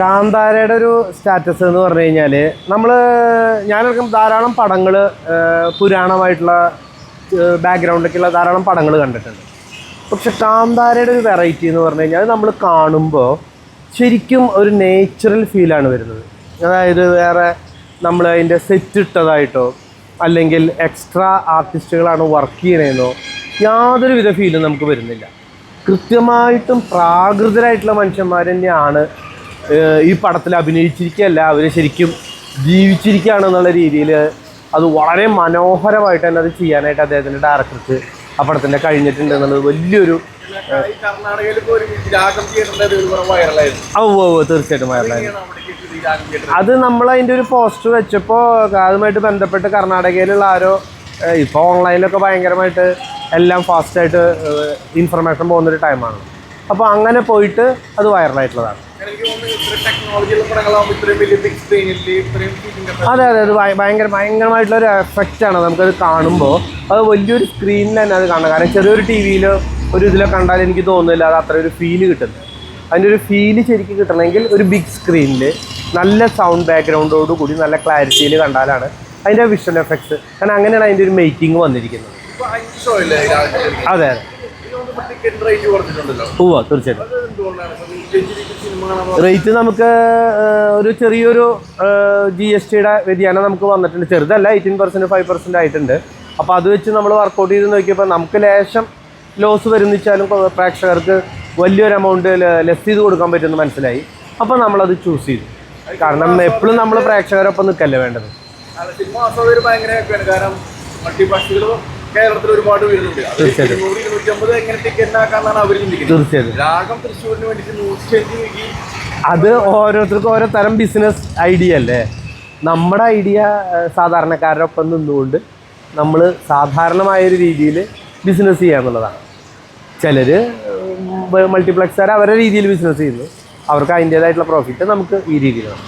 കാന്താരയുടെ ഒരു സ്റ്റാറ്റസ് എന്ന് പറഞ്ഞു കഴിഞ്ഞാൽ നമ്മൾ ഞാനൊക്കെ ധാരാളം പടങ്ങൾ പുരാണമായിട്ടുള്ള ബാക്ക്ഗ്രൗണ്ടിലേക്കുള്ള ധാരാളം പടങ്ങൾ കണ്ടിട്ടുണ്ട്. പക്ഷെ കാന്താരയുടെ ഒരു വെറൈറ്റി എന്ന് പറഞ്ഞു കഴിഞ്ഞാൽ നമ്മൾ കാണുമ്പോൾ ശരിക്കും ഒരു നേച്ചുറൽ ഫീലാണ് വരുന്നത്. അതായത് വേറെ നമ്മൾ അതിന്റെ സെറ്റ് ഇട്ടതായിട്ടോ അല്ലെങ്കിൽ എക്സ്ട്രാ ആർട്ടിസ്റ്റുകളാണ് വർക്ക് ചെയ്യണതെന്നോ യാതൊരുവിധ ഫീലും നമുക്ക് വരുന്നില്ല. കൃത്യമായിട്ടും പ്രാകൃതരായിട്ടുള്ള മനുഷ്യന്മാർ തന്നെയാണ് ഈ പടത്തിൽ അഭിനയിച്ചിരിക്കുകയല്ല അവർ ശരിക്കും ജീവിച്ചിരിക്കുകയാണ് എന്നുള്ള രീതിയിൽ അത് വളരെ മനോഹരമായിട്ട് തന്നെ അത് ചെയ്യാനായിട്ട് അദ്ദേഹത്തിന്റെ ഡയറക്ടർക്ക് ആ പടത്തിന്റെ കഴിഞ്ഞിട്ടുണ്ട് എന്നുള്ളത് വലിയൊരു വൈറലായിരുന്നു. ഓ തീർച്ചയായിട്ടും തിയേറ്റർ അത് നമ്മൾ അതിന്റെ ഒരു പോസ്റ്റർ വെച്ചപ്പോൾ അതുമായിട്ട് ബന്ധപ്പെട്ട് കർണാടകയിലുള്ള ആരോ ഇപ്പോൾ ഓൺലൈനിലൊക്കെ ഭയങ്കരമായിട്ട് എല്ലാം ഫാസ്റ്റായിട്ട് ഇൻഫർമേഷൻ പോകുന്നൊരു ടൈമാണ് അപ്പോൾ അങ്ങനെ പോയിട്ട് അത് വൈറലായിട്ടുള്ളതാണ്. അതെ അതെ അത് ഭയ- ഭയങ്കര ഭയങ്കരമായിട്ടുള്ള ഒരു എഫക്റ്റ് എഫക്റ്റാണ് നമുക്കത് കാണുമ്പോൾ അത് വലിയൊരു സ്ക്രീനിൽ തന്നെ അത് കാണാം കാരണം ചെറിയൊരു ടി വിയിലോ ഒരു ഇതിലോ കണ്ടാൽ എനിക്ക് തോന്നുന്നില്ല അത് അത്ര ഒരു ഫീൽ കിട്ടുന്നത്. അതിന്റെ ഒരു ഫീൽ ശരിക്കും കിട്ടണമെങ്കിൽ ഒരു ബിഗ് സ്ക്രീനിൽ നല്ല സൗണ്ട് ബാക്ക്ഗ്രൗണ്ടോട് കൂടി നല്ല ക്ലാരിറ്റിയിൽ കണ്ടാലാണ് അതിന്റെ വിഷ്വൽ എഫക്ട്സ് കാരണം അങ്ങനെയാണ് അതിന്റെ ഒരു മേക്കിംഗ് വന്നിരിക്കുന്നത്. അതെ അതെ. പോവാ തീർച്ചയായിട്ടും. റേറ്റ് നമുക്ക് ഒരു ചെറിയൊരു ജി എസ് ടിയുടെ വ്യതിയാനം നമുക്ക് വന്നിട്ടുണ്ട്. ചെറുതല്ല എയ്റ്റീൻ പെർസെന്റ് ഫൈവ് പെർസെന്റ് ആയിട്ടുണ്ട്. അപ്പോൾ അത് വെച്ച് നമ്മൾ വർക്കൗട്ട് ചെയ്ത് നോക്കിയപ്പോൾ നമുക്ക് ലേശം ലോസ് വരുന്ന വെച്ചാലും പ്രേക്ഷകർക്ക് വലിയൊരു എമൗണ്ട് ലെസ് ചെയ്ത് കൊടുക്കാൻ പറ്റുമെന്ന് മനസ്സിലായി. അപ്പോൾ നമ്മളത് ചൂസ് ചെയ്തു. കാരണം എപ്പോഴും നമ്മൾ പ്രേക്ഷകരൊപ്പം നിൽക്കല്ലേ വേണ്ടത്. സിനിമ ഭയങ്കര കാരണം കേരളത്തിൽ ഒരുപാട് ഇരുന്നൂറ് ഇരുന്നൂറ്റമ്പത് എങ്ങനെ ടിക്കറ്റ് ആക്കാന്നാണ് അവർ ചിന്തിക്കുന്നത്. തീർച്ചയായിട്ടും. രാഗം തൃശ്ശൂരിന് വേണ്ടിയിട്ട് അത് ഓരോരുത്തർക്കും ഓരോ തരം ബിസിനസ് ഐഡിയ അല്ലേ? നമ്മുടെ ഐഡിയ സാധാരണക്കാരുടെ ഒപ്പം നിന്നുകൊണ്ട് നമ്മൾ സാധാരണമായൊരു രീതിയിൽ ബിസിനസ് ചെയ്യുക എന്നുള്ളതാണ്. ചിലർ മൾട്ടിപ്ലക്സുകാർ അവരുടെ രീതിയിൽ ബിസിനസ് ചെയ്യുന്നു. അവർക്ക് അതിന്റേതായിട്ടുള്ള പ്രോഫിറ്റ് നമുക്ക് ഈ രീതിയിലാണ്